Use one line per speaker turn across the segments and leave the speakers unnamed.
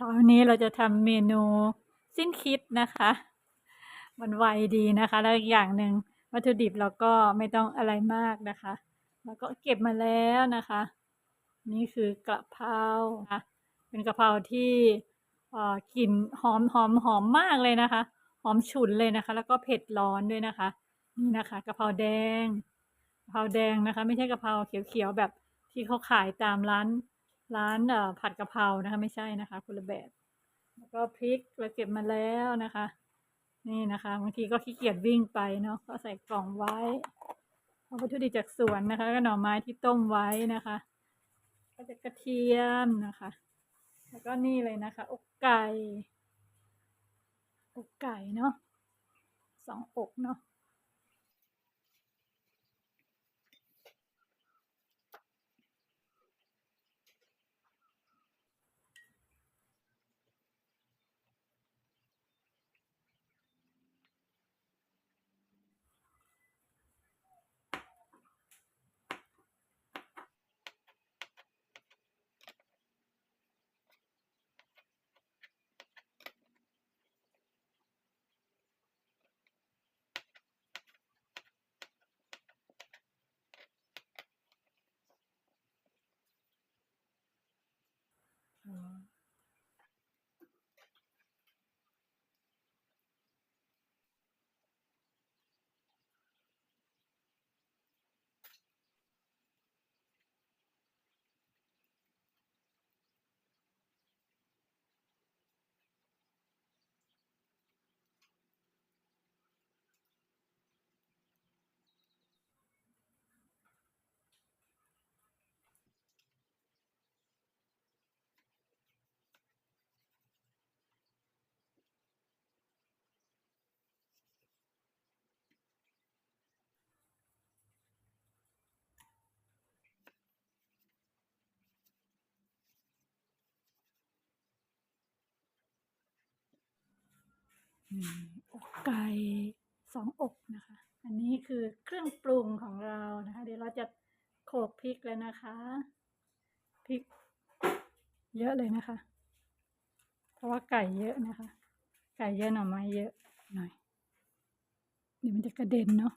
เช้านี้เราจะทำเมนูสิ้นคิดนะคะ มันไวดีนะคะ แล้วอีกอย่างหนึ่งวัตถุดิบเราก็ไม่ต้องอะไรมากนะคะ แล้วก็เก็บมาแล้วนะคะ นี่คือกระเพราค่ะเป็นกระเพราที่อ่อกลิ่นหอมหอมหอมมากเลยนะคะ หอมฉุนเลยนะคะ แล้วก็เผ็ดร้อนด้วยนะคะ นี่นะคะกระเพราแดงกระเพราแดงนะคะ ไม่ใช่กระเพราเขียวๆแบบที่เขาขายตามร้าน ร้านอ่อผัดกะเพรานะคะ ไม่ใช่นะคะคนละแบบ แล้วก็พริกเราเก็บมาแล้วนะคะ นี่นะคะบางทีก็ขี้เกียจวิ่งไปเนาะก็ใส่กล่องไว้เอาวัตถุดิบจากสวนนะคะ ก็หน่อไม้ที่ต้มไว้นะคะ ก็จะกระเทียมนะคะ แล้วก็นี่เลยนะคะ อกไก่ อกไก่เนาะสองอกเนาะ อกไก่สองอกนะคะ อันนี้คือเครื่องปรุงของเรานะคะ เดี๋ยวเราจะโขลกพริกแล้วนะคะพริกเยอะเลยนะคะ เพราะว่าไก่เยอะนะคะ ไก่เยอะหน่อไม้เยอะหน่อยเดี๋ยวมันจะกระเด็นเนาะ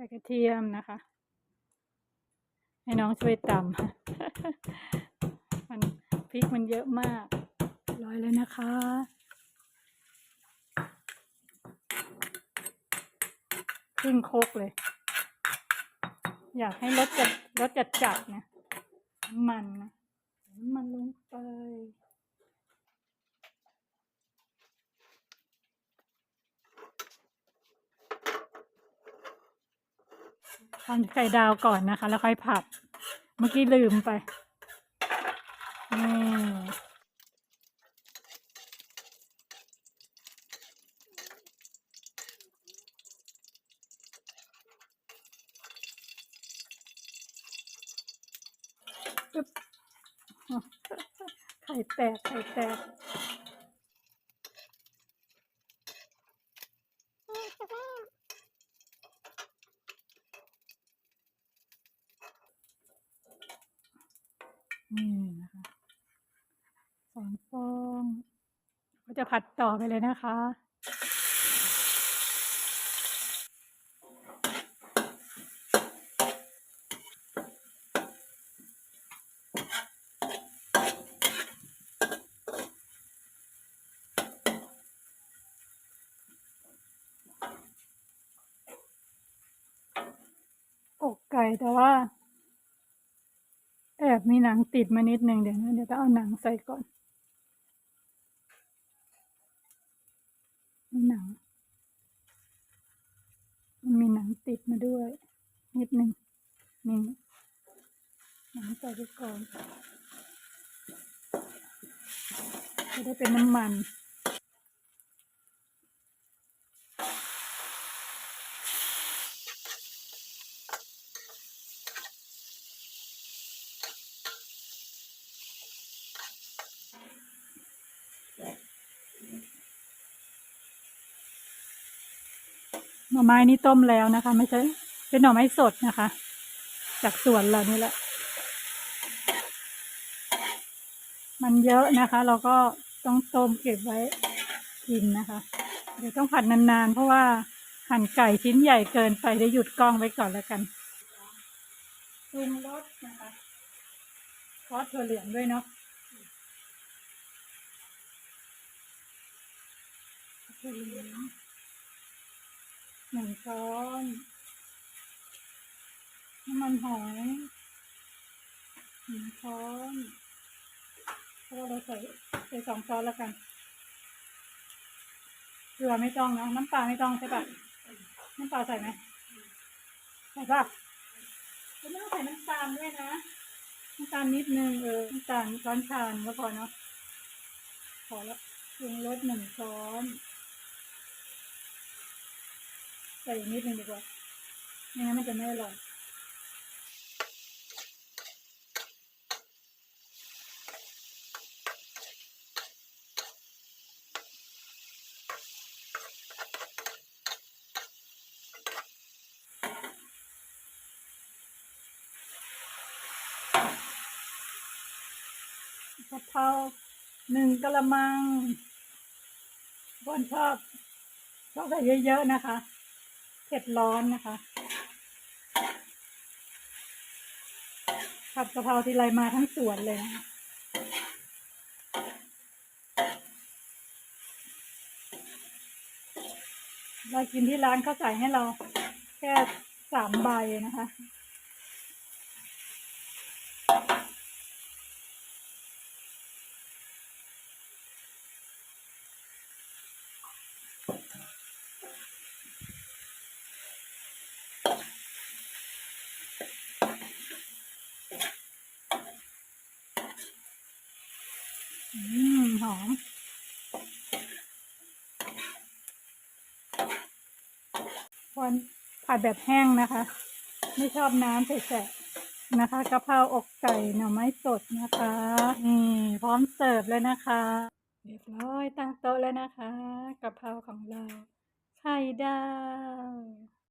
ใส่กระเทียมนะคะ ให้น้องช่วยตำมันพริกมันเยอะมากร้อยเลยนะคะ ครึ่งโคกเลย อยากให้รสจัดรสจัดจัดนะ มันนะ มันลงไป ทำไข่ดาวก่อนนะคะ แล้วค่อยผัด เมื่อกี้ลืมไปนี่ไข่แตกไข่แตก นี่นะคะสองฟองก็จะผัดต่อไปเลยนะคะอกไก่แต่ว่า อบมีหนังติดมานิดนึงเดี๋ยวนะเดี๋ยวต้องเอาหนังใส่ก่อนมีหนัง มันมีหนังติดมาด้วย นิดนึงนี่หนังใส่ไปก่อนจะได้เป็นน้ำมัน หน่อไม้นี่ต้มแล้วนะคะ ไม่ใช่ เป็นหน่อไม้สดนะคะ จากสวนเรานี่แหละ มันเยอะนะคะ เราก็ต้องต้มเก็บไว้กินนะคะ เดี๋ยวต้องผัดนานๆ เพราะว่าหั่นไก่ชิ้นใหญ่เกินไปได้หยุดกล้องไว้ก่อนแล้วกันปรุงรสนะคะซอสถั่วเหลืองด้วยเนาะถั่วเหลือง หนึ่งช้อนน้ำมันหอยหนึ่งช้อนเพราะว่าเราใส่ใส่สองช้อนแล้วกันเกลือไม่ต้องนะน้ำปลาไม่ต้องใช่ปะน้ำปลาใส่ไหมใส่ปะแล้วไม่ต้องใส่น้ำตาลด้วยนะน้ำตาลนิดนึงเออน้ำตาลช้อนชานก็พอเนาะพอแล้วปรุงรสหนึ่งช้อนใส่อีกนิดนึงดีกว่าไม่งั้นมันจะไม่อร่อยกะเพราหนึ่งกะละมังคนชอบชอบใส่เยอะๆนะคะ เผ็ดร้อนนะคะ ผัดกะเพราทีไรมาทั้งสวนเลยนะเรากินที่ร้านเขาใส่ให้เราแค่สามใบนะคะ อืม หอม ควรผัดแบบแห้งนะคะ ไม่ชอบน้ำแฉะนะคะกะเพราอกไก่หน่อไม้สดนะคะ นี่พร้อมเสิร์ฟเลยนะคะ เรียบร้อยตั้งโต๊ะแล้วนะคะกะเพราของเราไข่ดาว